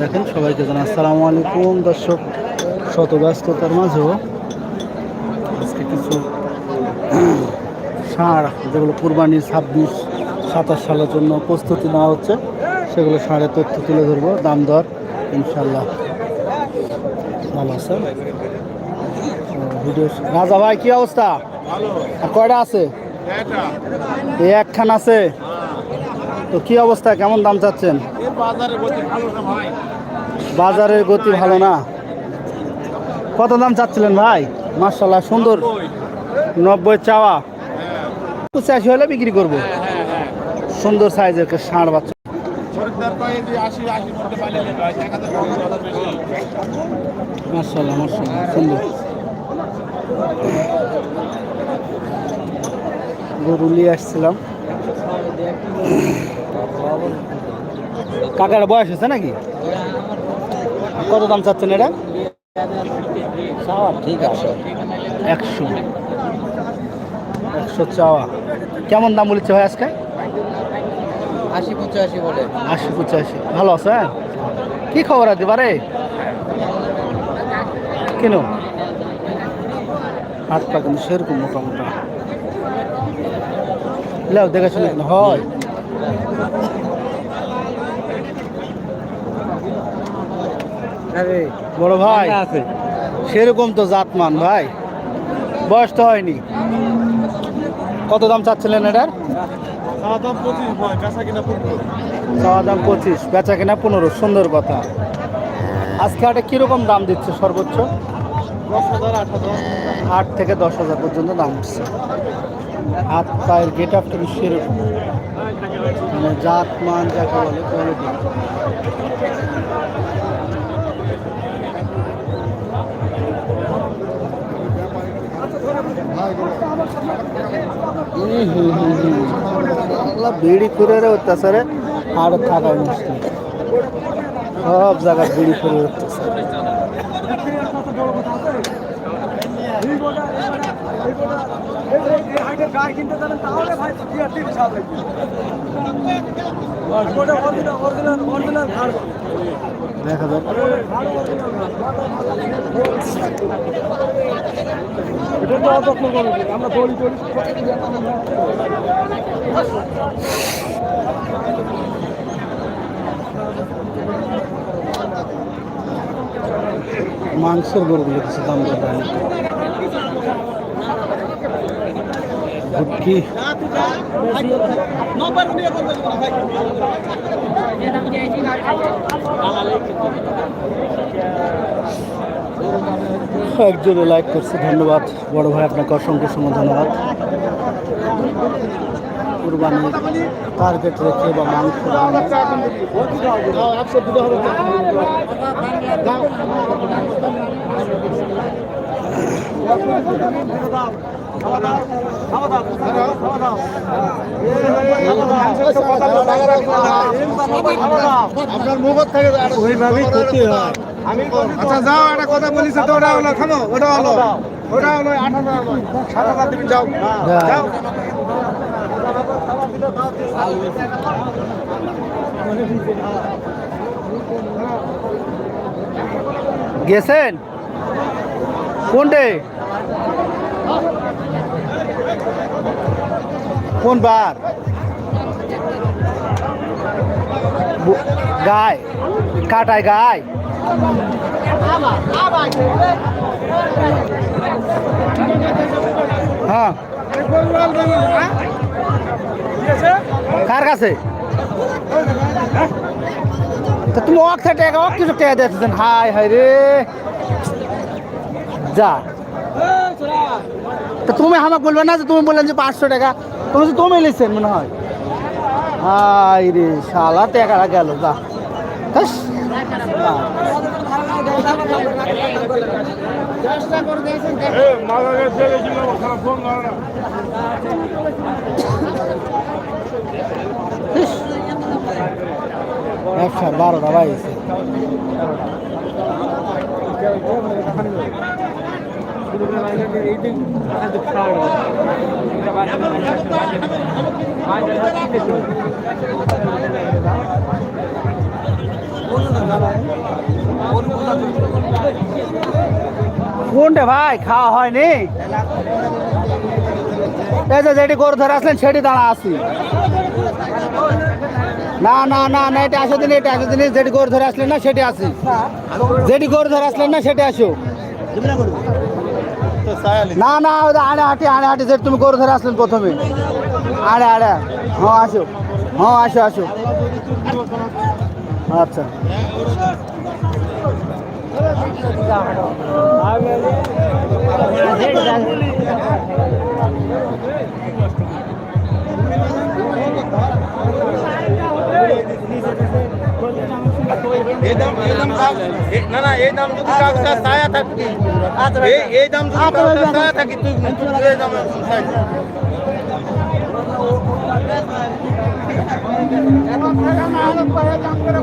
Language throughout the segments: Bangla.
দেখেন সবাইকে জানা আসসালামু আলাইকুম। দর্শক শত ব্যস্ততার মাঝেও আজকে কিছু সার যেগুলো কুরবানির ছাব্বিশ সাতাশ সালের জন্য প্রস্তুতি নেওয়া হচ্ছে সেগুলো সারের তথ্য তুলে ধরবো। দাম দর ইনশাল্লাহ ভালো আছে? ভিডিও রাজা ভাই কি অবস্থা? কয়টা আছে? এই একখান আছে? তো কি অবস্থা? কেমন দাম চাচ্ছেন? বাজারের গতি ভালো না কত দাম চাচ্ছিলেন ভাই? মার্শাল্লাহ সুন্দর। নব্বই। চাওয়া। পঁচাশি হলে বিক্রি করব। সুন্দর সাইজের ষাঁড় বাচ্চা। মার্শাল্লাহ মার্শাল্লাহ সুন্দর। গরু নিয়ে আসছিলাম। কাকার বয়স হয়েছে নাকি? কত দাম চাচ্ছেন এটা? ঠিক আছে। একশো। একশো চাওয়া। কেমন দাম বলেছে ভাই আজকে? আশি পঁচাশি বলে। আশি পঁচাশি। ভালো আছে হ্যাঁ? কি খবর আছে বারে? কেন? হাটটা কিন্তু সেরকম মোটামুটি। দেখে শুনে হয়। বড় ভাই আছে। সেরকম তো জাতমান ভাই। বয়স তো হয়নি। কত দাম চাচ্ছিলেন এটার? চাওয়া দাম পঁচিশ বেচা কিনা পনেরো। সুন্দর কথা। আজকে হাটে কীরকম দাম দিচ্ছে সর্বোচ্চ? আট থেকে দশ হাজার পর্যন্ত দাম উঠছে হাত পায়ের গেট আপটা সেরকম। মানে জাত মান যাকে বলে কোয়ালিটি আল্লাহ বিড়ি রে অত্যাচারে আর থাকা মুশকিল সব জায়গায় বিড়ি করে অত্যাচার দেখা যাক। মাংসের গরুগুলো কিছু দাম দর দেয় ভুটকি একজনে লাইক করছে, ধন্যবাদ। বড় ভাই, আপনাকে অসংখ্য সময় ধন্যবাদ। কুরবানির টার্গেট রেখে বা মাংস আপনার মুখ থেকে ওইভাবেই ক্ষতি হয়। আচ্ছা যাও একটা কথা বলিস তো ওটা হলো থামো ওটা হলো ওটা হলো আট হাজার নয় সাত হাজার তুমি যাও। যাও। গেছেন? কোনটে? কোন বার গায়। কাটায় গায়। হ্যাঁ। কার কাছে? তা তুমি অক থেকে টাকা অক কিছু টাকা দিয়েছেন হাই হাই রে। যা। তা তুমি আমাকে বলবে না যে তুমি বললেন যে পাঁচশো টাকা তুমি তো তুমি লিখছেন মনে হয় হাই রে শালা টাকাটা গেল, যা। যা। বারোটা বাইছে কোনটা ভাই? খাওয়া হয়নি? যেটি গরু ধরে আসলেন, সেটি দাঁড়া আসি না না না না, এটা আসো দিন, এটা আসো দিন, যেটি গরু ধরে আসলেন না, সেটি আসি যেটি গরু ধরে আসলেন না, সেটি আসো। না না, ওই আড়ে হাঁটি আড়ে হাঁটি যেটি তুমি গরু ধরে আসলেন প্রথমে। আড়ে আড়ে হ্যাঁ আসো। হ্যাঁ আসো আসো। আচ্ছা। এই দাম এই দাম না না, এই দাম যদি কাছে ছায়া থাকতি এই এই দাম যদি কাছে ছায়া থাকি, তুই এই দাম গরু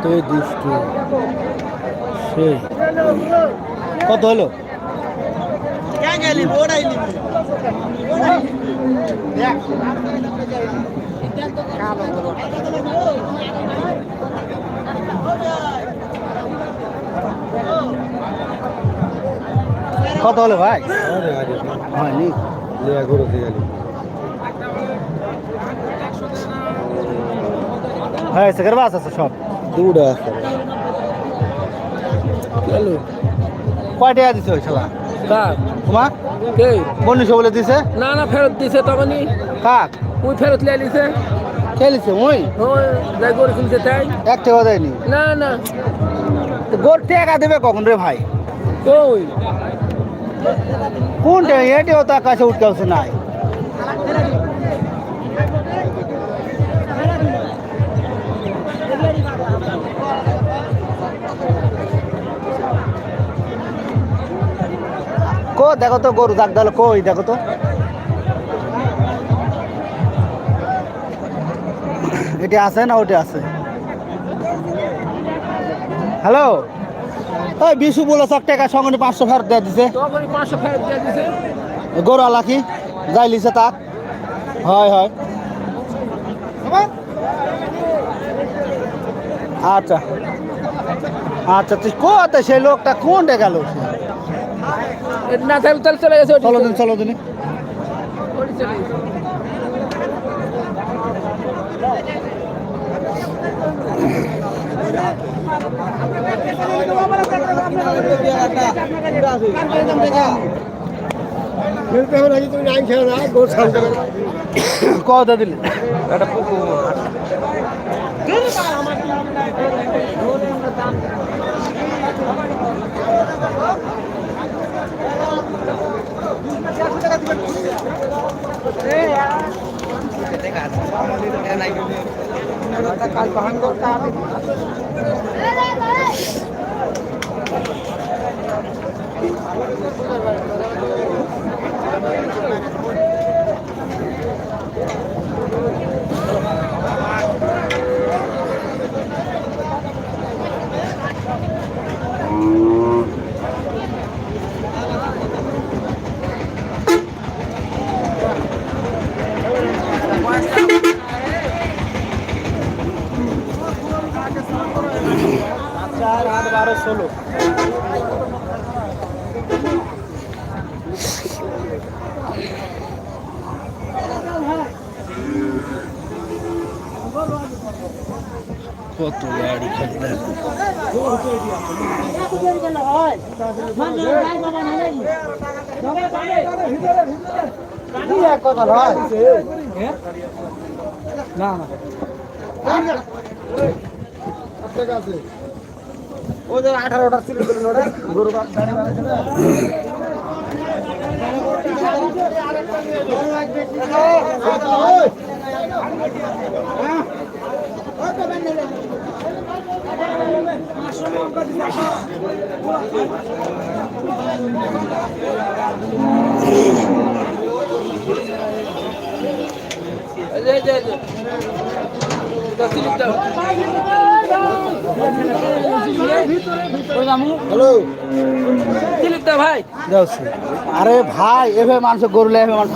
এতই দুষ্টু। সেই। কত হলো? কত হলো ভাই? হয়নি। হ্যাঁ সেখানে বাস আছে সব। দুটা আছে। কয় টাকা দিছে ওই শালা? কাক তোমার কে? বনিশো বলে দিছে। না না ফেরত দিছে তখনই। কাক ওই ফেরত লিয়ে নিছে খেলিছে ওই ওই যাই করে কিনছে তাই। এক টাকা দেয়নি। না না। গোর টাকা দেবে কখন রে ভাই? কই? কোনটা এটিও তার কাছে উঠতে হচ্ছে নাই। দেখো তো গরু দাগ দালো কই দেখো তো। এটি আছে না ওটি আছে? হ্যালো? ওই বিশু বলে সব টাকা সঙ্গে পাঁচশো ফেরত দিয়ে দিছে। গরু আলা কি? যাই লিছে তাক। হয় হয়। আচ্ছা। আচ্ছা তুই কোথায় সেই লোকটা কোনটা গেল? এ না থাকলে তাহলে চলে গেছে চলো দিন চলো দিন ওটি চলে গেছে। কত দিলে চার আট বারো ষোলো কত গাড়ি খালি দেখো কথা নয় না না ওদের আঠারোটা ছিল গরু যে এই যে। এটা স্লিপটা। ভাই। আরে ভাই এভাবে মানুষের গরু এভাবে মানুষ